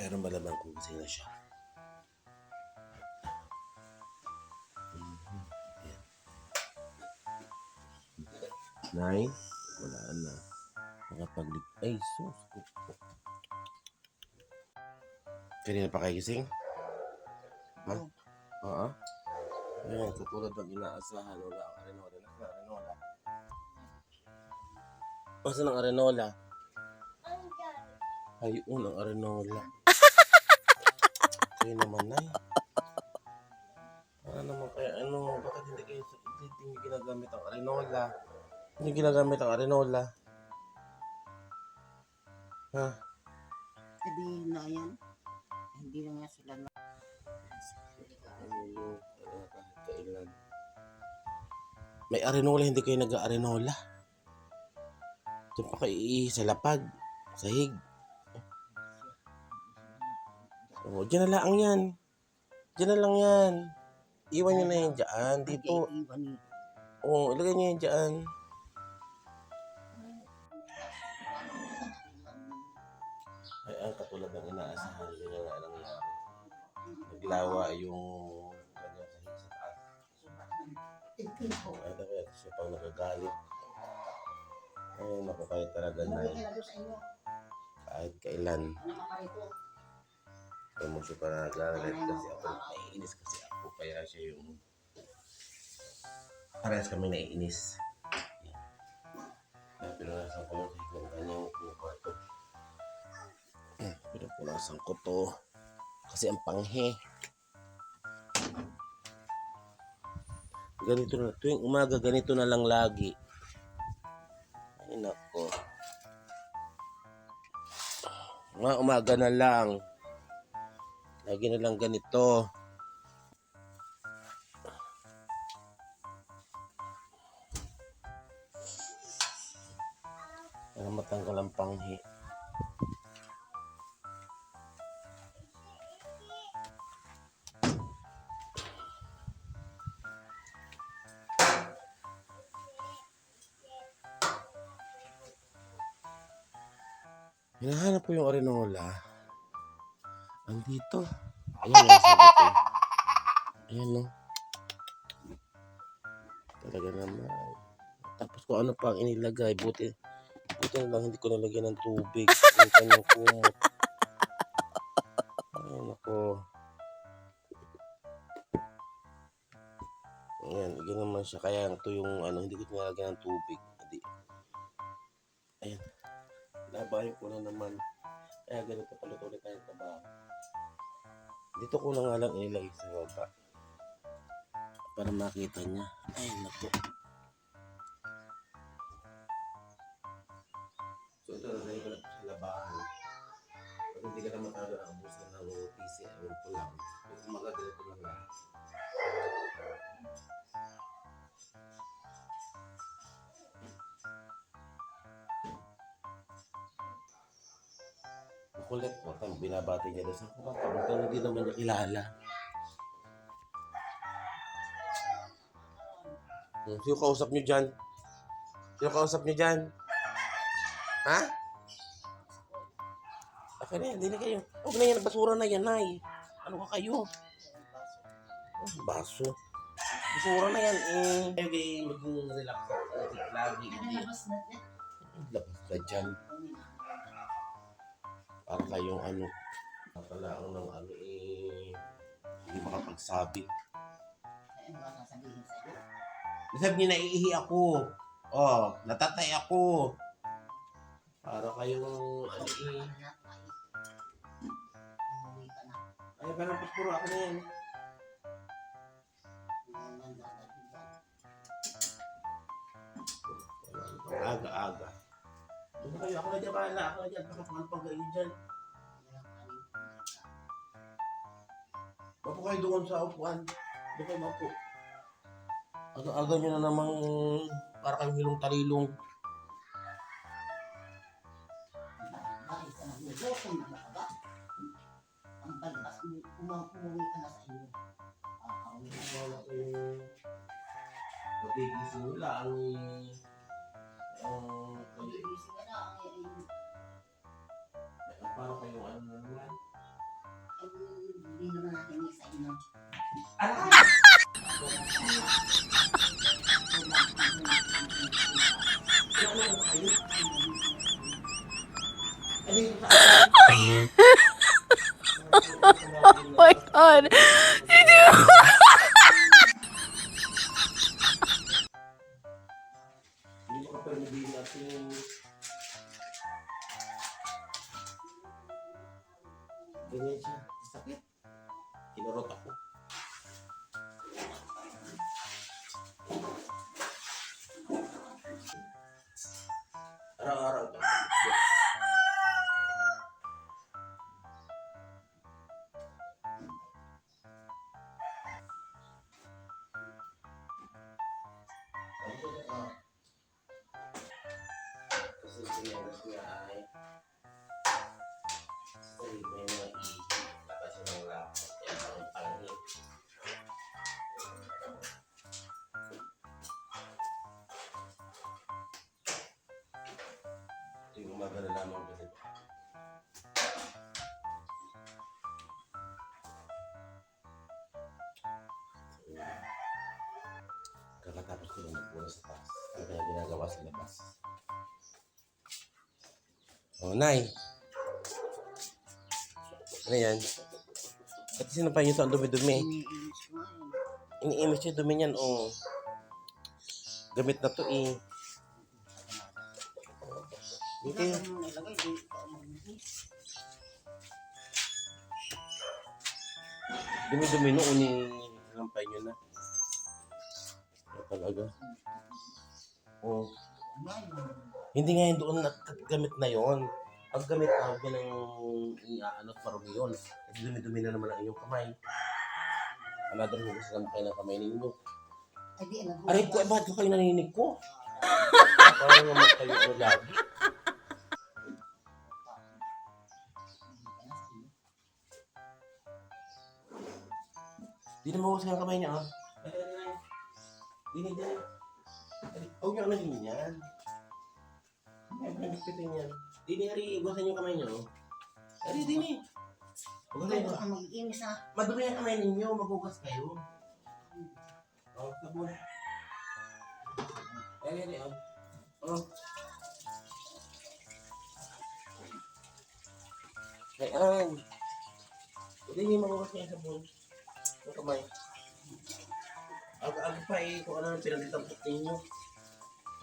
Pero malamang kung gising na siya. Mhm. Ayan. Nine? Wala na. Nakapaglig... Ay, sus. Kanina pa kayo gising? Ha? Oo. Ayan, katulad ng inaasahan. Wala ang arenola. Nasa arenola. Basta ng arenola. Ayun, ang arenola. Kayo naman na Para naman kaya ano, bakit hindi kayo hindi, hindi ginagamit ang arenola? Hindi ginagamit ang arenola. Ha? Sabihin na yan. Hindi na nga sila na. Yung kahit kailan? May arenola, hindi kayo nag-arenola. Diyan pa kayo sa lapag, sahig. Oh, diyan na lang yan. Diyan na lang yan. Iwan nyo na yan dyan. Dito. Oo, oh, ilagay nyo yan dyan. Ay, ang katulad ng inaasahan, yun nga nangyari. Naglawa yung kanyang sahig sa taas. Ay, dapat siya pang nagagalit. Ay, naku, kayo talaga na kahit kailan. Kaya mo siya pa nagagalit kasi ako, naiinis kasi ako. Kaya siya yung parehas kami naiinis. Kaya pinunasan ko yung sahig ng kanyang yung kwarto. Pinupunasan ko to. Kasi ang panghe. Ganito na. Tuwing umaga, ganito na lang lagi. Ay, nako. Mga umaga na lang. Lagi na lang ganito. Para matanggal ang panghi. Hinahanap ko yung arenola. Andito. Ayan lang sabi ko. Ayan no. Talaga naman. Tapos kung ano pa ang inilagay. Buti. Buti na lang hindi ko nalagyan ng tubig. Yung kanyang kumot. Ayan ako. Ayan. Ayan naman siya. Kaya ito yung ano. Hindi ko nalagyan ng tubig. Hindi. Ayan. Labahin ko na naman. Kaya ganito palit ulit tayo trabaho. Dito ko na nga lang ilagay sa baba. Para makita niya. Ay, naku. So ito, na sa labahan. Pag hindi ka naman talaga nakabusan ng PC, Makulit po. Tang binabati niya doon sa kumata. Mukhang hindi naman niya kilala. Hmm, Sino kausap niyo dyan? Sino kausap niyo dyan? Ha? Okay na yan, hindi na kayo. Huwag na yan, basura na yan, ay. Ano ka kayo? Oh, baso. Basura na yan, eh. Okay, maging relax. Lagi, hindi. Labas na dyan. Para kayong ano, nakalaang ng ano eh, hindi makapagsabi. Ano ba sasabihin sa'yo? Nasabi niya naiihi ako. Oh, natatay ako. Para kayong ano eh. Ay. Na. Parang paspuro ako na yan. Aga-aga. Doon kayo, ako na dyan, bahala. Ako na dyan, baka pangalan pang kayo dyan. Mapo kayo doon sa upuan. Doon kayo mapo. Aga-aga nyo na namang para kayong hilong talilong. Ang balbas mo, umuwi ka na sa iyo. Aawi na. Wala kayong magigising nila ang ang ka na, ang ang para kayong Araw-araw ito. Umaga na lamang kasi. Kakatapos ko lang nagpura sa taas. Ano kaya ginagawa sa labas? Oh, Nay. Ano yan? At sinampay niyo ang dumi-dumi. Iniimis niyo dumi niyan, oh. Gamit na to, eh. Hindi kayo. Ilagay mo nilagay, di ka umalis. Dumi-dumi noon, sinampay niyo na. Ano talaga? Oh. Hindi nga yun doon naggamit na yon. Ang gamit na huwag ng iaanot parang yun. Dumi-dumi na naman ang inyong kamay. Another hugas lang kayo ng kamay ninyo. Aray ko, eh, bakit ko kayo naninig ko? Parang naman kayo lagi. Di na mahugas ang kamay niya, ah. Dini, dini. Huwag niyo yun yan. Ay, pinagpitin yan. Dini, Ari, hugasan niyo kamay niyo. Ari, dini. Hugasan Ay, niyo. baka mag-iinis ha. Madumi ang kamay ninyo, maghugas kayo. Oh, sabon. Ay, ay, oh. Oh. Ayan. Hindi niyo maghugas kayo sabon. Ang kamay. Aga-aga pa eh, kung ano ang pinagtampok ninyo.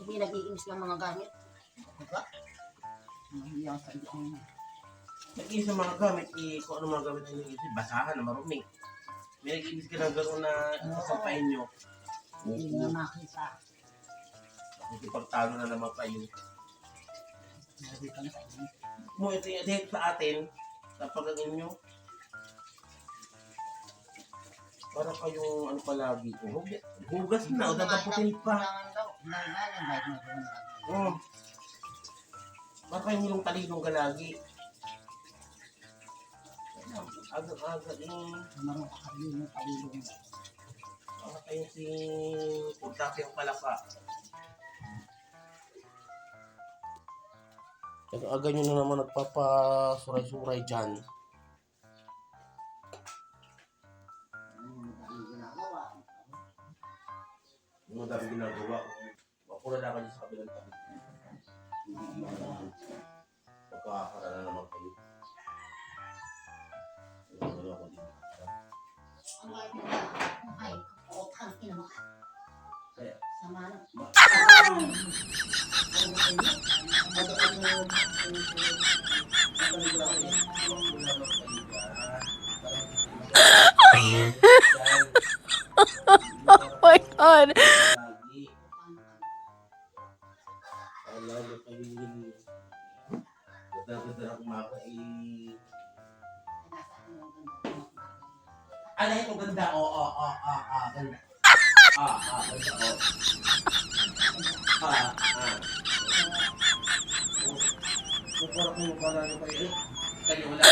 Hindi nag-iinis ng mga gamit. Diba? Mahiya sa iyo. Nag-iisa mga gamit, eh, kung ano mga gamit ninyo, eh, basahan na marumi. May nag-iis ka ng gano'n na sasampahin nyo. Hindi nga makita. Nakikipagtalo na naman na sa iyo. mo ito yung sa atin, sa pagiging nyo, para kayong ano palagi ko, hug- hugas na, o dadaputin pa. Oh. Para kayong hilong talilong ka lagi. Aga-aga yung, para kayong si Putaki ang palaka. Aga-aga nyo na naman nagpapasuray-suray dyan. Yung madami ginagawa ko. Mapura na kayo sa kabilang tabi. Magkakakara na naman kayo. Wala ko din. Ano ay Ay, kapotang ina mo. Kaya, Sama na. Oh my god. Lagi. Lalo kayo yun. Ganda-ganda ng umaga eh. Ano ang ganda. Yung? Oo, oo, oo, oo, oo. Ah, ah, ganda, oo. Ah, ah. Kayo, eh, kayo wala.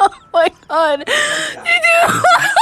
Oh my god. Ay, ano